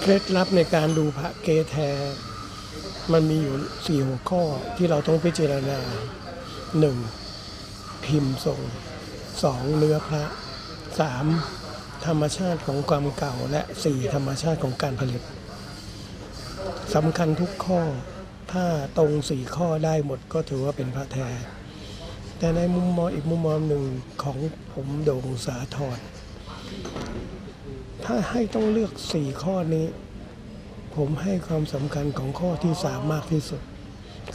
เคล็ดลับในการดูพระเกแท้มันมีอยู่สี่หัวข้อที่เราต้องพิจารณาหนึ่งพิมพ์ทรงสองเนื้อพระสามธรรมชาติของความเก่าและสี่ธรรมชาติของการผลิตสำคัญทุกข้อ ถ้าตรงสี่ข้อได้หมดก็ถือว่าเป็นพระแท้แต่ในมุมมองอีกมุมมองหนึ่งของผมโด่งสาทร ถ้าให้ต้องเลือกสี่ข้อนี้ ผมให้ความสำคัญของข้อที่สามมากที่สุด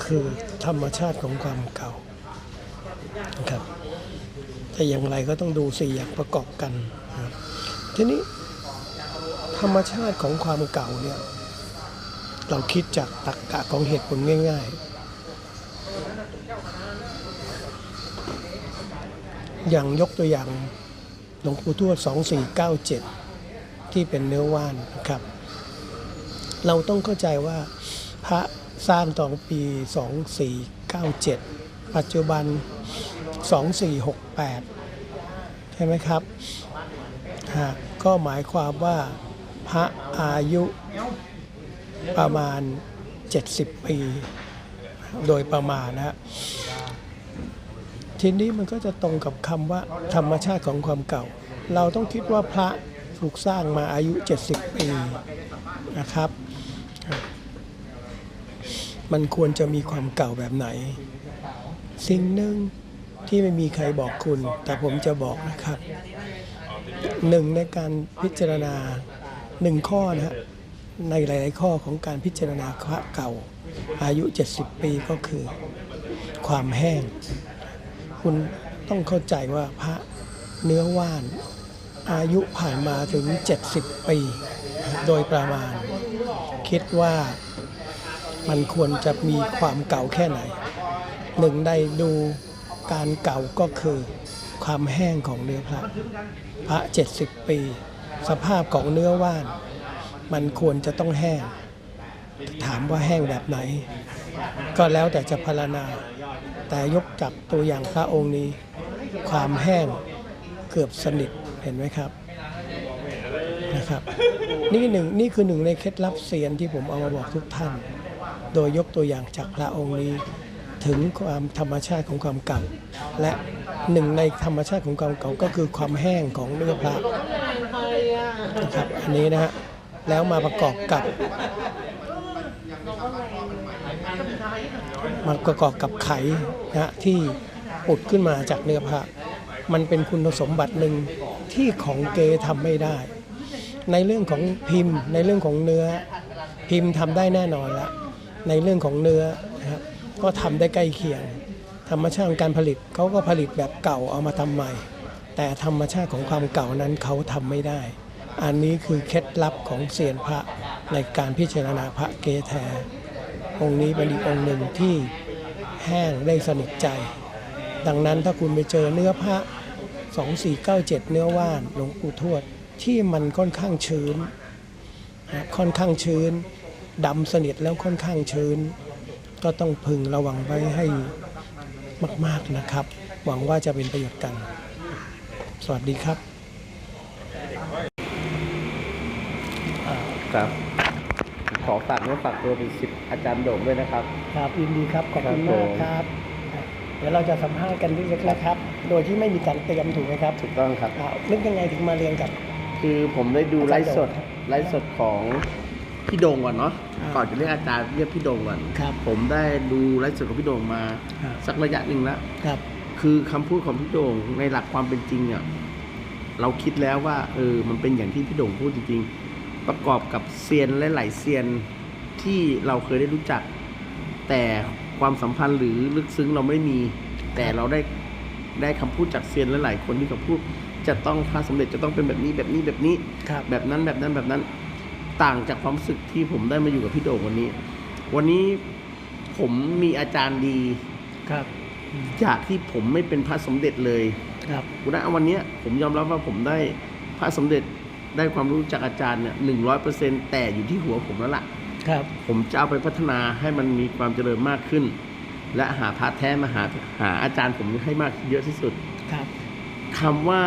คือธรรมชาติของความเก่านะครับแต่อย่างไรก็ต้องดูสี่อย่างประกอบกันนะทีนี้ธรรมชาติของความเก่าเนี่ยเราคิดจากตรรกะของเหตุผลง่าย ๆ อย่างยกตัวอย่างหลวงปู่ทวด 2497 ที่เป็นเนื้อว่านนะครับ เราต้องเข้าใจว่าพระสร้างตอนปี 2497 ปัจจุบัน 2468 ใช่ไหมครับหากก็หมายความว่าพระอายุประมาณ 70 ปี โดยประมาณนะฮะทีนี้มันก็จะตรงกับคำว่าธรรมชาติของความเก่า เราต้องคิดว่าพระ ถูกสร้างมาอายุ 70 ปีนะครับ มันควรจะมีความเก่าแบบไหน สิ่งหนึ่งที่ไม่มีใครบอกคุณ แต่ผมจะบอกนะครับหนึ่งในการพิจารณาหนึ่งข้อนะฮะในหลาย ๆ ข้อของการพิจารณาพระเก่า อายุ 70 ปีก็คือ ความแห้ง คุณต้องเข้าใจว่าพระเนื้อว่าน อายุผ่านมาถึง 70 ปี โดยประมาณ คิดว่ามันควรจะมีความเก่าแค่ไหน หนึ่งในดูการเก่าก็คือความแห้งของเนื้อพระ พระ 70 ปี สภาพของเนื้อว่าน มันควรจะต้องแห้ง ถามว่าแห้งแบบไหน ก็แล้วแต่จะพรรณนาแต่ยกจับตัวอย่างพระองค์นี้ ความแห้งเกือบสนิท เห็นไหมครับนะครับนี่หนึ่งนี่คือหนึ่งในเคล็ดลับเซียนที่ผมเอามาบอกทุกท่าน โดยยกตัวอย่างจากพระองค์นี้ถึงความธรรมชาติของความเก่า และหนึ่งในธรรมชาติของความเก่าก็คือความแห้งของเนื้อพระนะครับอันนี้นะฮะแล้วมาประกอบกับมาประกอบกับไขนะฮะที่ปุดขึ้นมาจากเนื้อพระ มันเป็นคุณสมบัติหนึ่ง ที่ของเกทำไม่ได้ ในเรื่องของพิมพ์ ในเรื่องของเนื้อพิมพ์ทำได้แน่นอนละในเรื่องของเนื้อนะครับก็ทำได้ใกล้เคียง ธรรมชาติของการผลิตเขาก็ผลิตแบบเก่าเอามาทำใหม่ แต่ธรรมชาติของความเก่านั้นเขาทำไม่ได้ อันนี้คือเคล็ดลับของเสียนพระในการพิจารณาพระเกแทองค์นี้เป็นอีกองค์หนึ่งที่แห้งได้สนิทใจ ดังนั้นถ้าคุณไปเจอเนื้อพระ 2497 เนื้อว่านหลวงปู่ทวดที่มันค่อนข้างชื้นนะค่อนข้างชื้นดำสนิทแล้วค่อนข้างชื้น ก็ต้องพึงระวังไว้ให้มาก ๆนะครับ หวังว่าจะเป็นประโยชน์กัน สวัสดีครับครับ ขอฝากเนื้อฝากตัวเป็นสิทธิ์อาจารย์โด่งด้วยนะครับ ครับยินดีครับ ขอบคุณครับมากผมครับ เดี๋ยวเราจะสัมภาษณ์กันเล็กๆนะครับ โดยที่ไม่มีการเตรียมถูกไหมครับถูกต้องครับ อ่านึกยังไงถึงมาเรียนกับ คือผมได้ดูอาไลจารย์ฟ์สดโด่งครับไลฟ์สดของพี่โด่งก่อนเนาะอ่า ก่อนจะเรียกอาจารย์เรียกพี่โด่งก่อนครับ ผมได้ดูไลฟ์สดของพี่โด่งมา ครับ สักระยะหนึ่งแล้วครับ คือคำพูดของพี่โด่งในหลักความเป็นจริงเนี่ยเราคิดแล้วว่าเออมันเป็นอย่างที่พี่โด่งพูดจริงๆ ประกอบกับเซียนและหลายๆเซียนที่เราเคยได้รู้จัก แต่ ความสัมพันธ์หรือลึกซึ้งเราไม่มี แต่เราได้ได้คำพูดจากเซียนและหลายคนที่เขาพูดจะต้องพระสมเด็จจะต้องเป็นแบบนี้แบบนี้แบบนี้ครับแบบนั้นแบบนั้นแบบนั้นต่างจากความรู้สึกที่ผมได้มาอยู่กับพี่โด่งวันนี้ วันนี้ผมมีอาจารย์ดีครับ จากที่ผมไม่เป็นพระสมเด็จเลย ครับณวันเนี้ยผมยอมรับว่าผมได้พระสมเด็จได้ความรู้จากอาจารย์เนี่ยหนึ่งร้อยเปอร์เซ็นแต่อยู่ที่หัวผมแล้วล่ะ ครับ ผมจะเอาไปพัฒนาให้มันมีความเจริญมากขึ้น และหาพระแท้มาหาหาอาจารย์ผมให้มากเยอะที่สุดครับคำว่า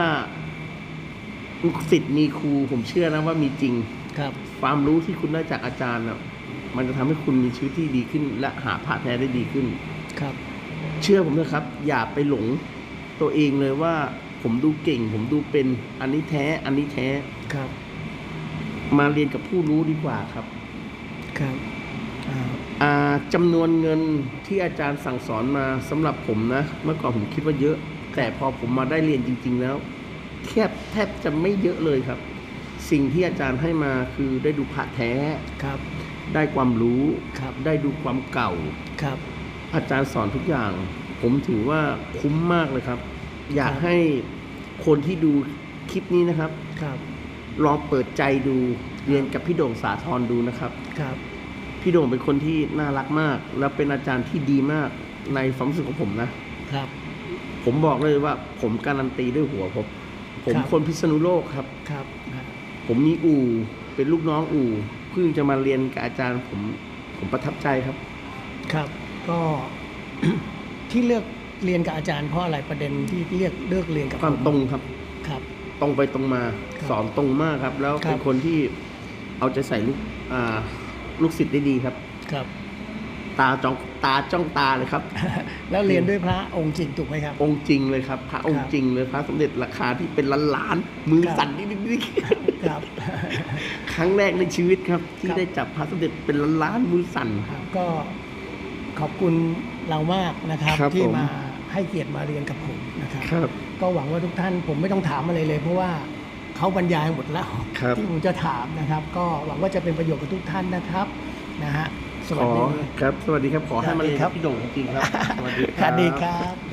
ลูกศิษย์มีครูผมเชื่อนะว่ามีจริงครับ ความรู้ที่คุณได้จากอาจารย์น่ะมันจะทำให้คุณมีชีวิตที่ดีขึ้น และหาพระแท้ได้ดีขึ้นครับ เชื่อผมนะครับ อย่าไปหลงตัวเองเลยว่า ผมดูเก่ง ผมดูเป็นอันนี้แท้ อันนี้แท้ครับ มาเรียนกับผู้รู้ดีกว่าครับ ครับอ่าอ่าจำนวนเงินที่อาจารย์สั่งสอนมาสำหรับผมนะ เมื่อก่อนผมคิดว่าเยอะ แต่พอผมมาได้เรียนจริง ๆ แล้วแทบแทบจะไม่เยอะเลยครับ สิ่งที่อาจารย์ให้มาคือได้ดูพระแท้ครับ ได้ความรู้ครับ ได้ดูความเก่าครับ อาจารย์สอนทุกอย่าง ผมถือว่าคุ้มมากเลยครับ อยากครับให้คนที่ดูคลิปนี้นะครับครับ ลองเปิดใจดูเรียนกับพี่โด่งสาธรดูนะครับ ครับ พี่โด่งเป็นคนที่น่ารักมาก แล้วเป็นอาจารย์ที่ดีมากในความรู้สึกของผมนะ ครับ ผมบอกเลยว่าผมการันตีด้วยหัวผมผมครับ คนพิษณุโลกครับ ครับอ่าผมมีอู่เป็นลูกน้องอู่เพิ่งจะมาเรียนกับอาจารย์ผมผมประทับใจครับ ครับก็ ที่เลือกเรียนกับอาจารย์เพราะอะไรประเด็นที่เลือกเลือกเรียนกับความผมตรงครับ ครับ ตรงไปตรงมาครับสอนตรงมากครับ แล้วครับ เป็นคนที่เอาใจใส่ลูกอ่าลูกศิษย์ได้ดีครับ ครับ ตาจ้องตาจ้องตาเลยครับ แล้วเรียนด้วยพระองค์จริงถูกไหมครับ องค์จริงเลยครับ พระองคค์รับจริงเลยพระสมเด็จราคาที่เป็นล้านล้านๆมือครับ สั่นนิดนิดครับ ครั้งแรกในชีวิตครับ ที่ครับ ได้จับพระสมเด็จเป็นล้านล้านๆมือสั่นครับก็ขอบคุณเรามากนะครับ ครับที่ผม มาให้เกียรติมาเรียนกับผมนะครับ ครับ ก็หวังว่าทุกท่านผมไม่ต้องถามอะไรเลย เพราะว่าเขาบรรยายหมดแล้วครับ ที่ผมจะถามนะครับ ก็หวังว่าจะเป็นประโยชน์กับทุกท่านนะครับนะฮะสขวัสอดีครับ สวัสดีครับ ขอให้มาเรียนสวัสดีครักับบพี่โด่งจริงๆครับ สวัสดีสวัสดีครับ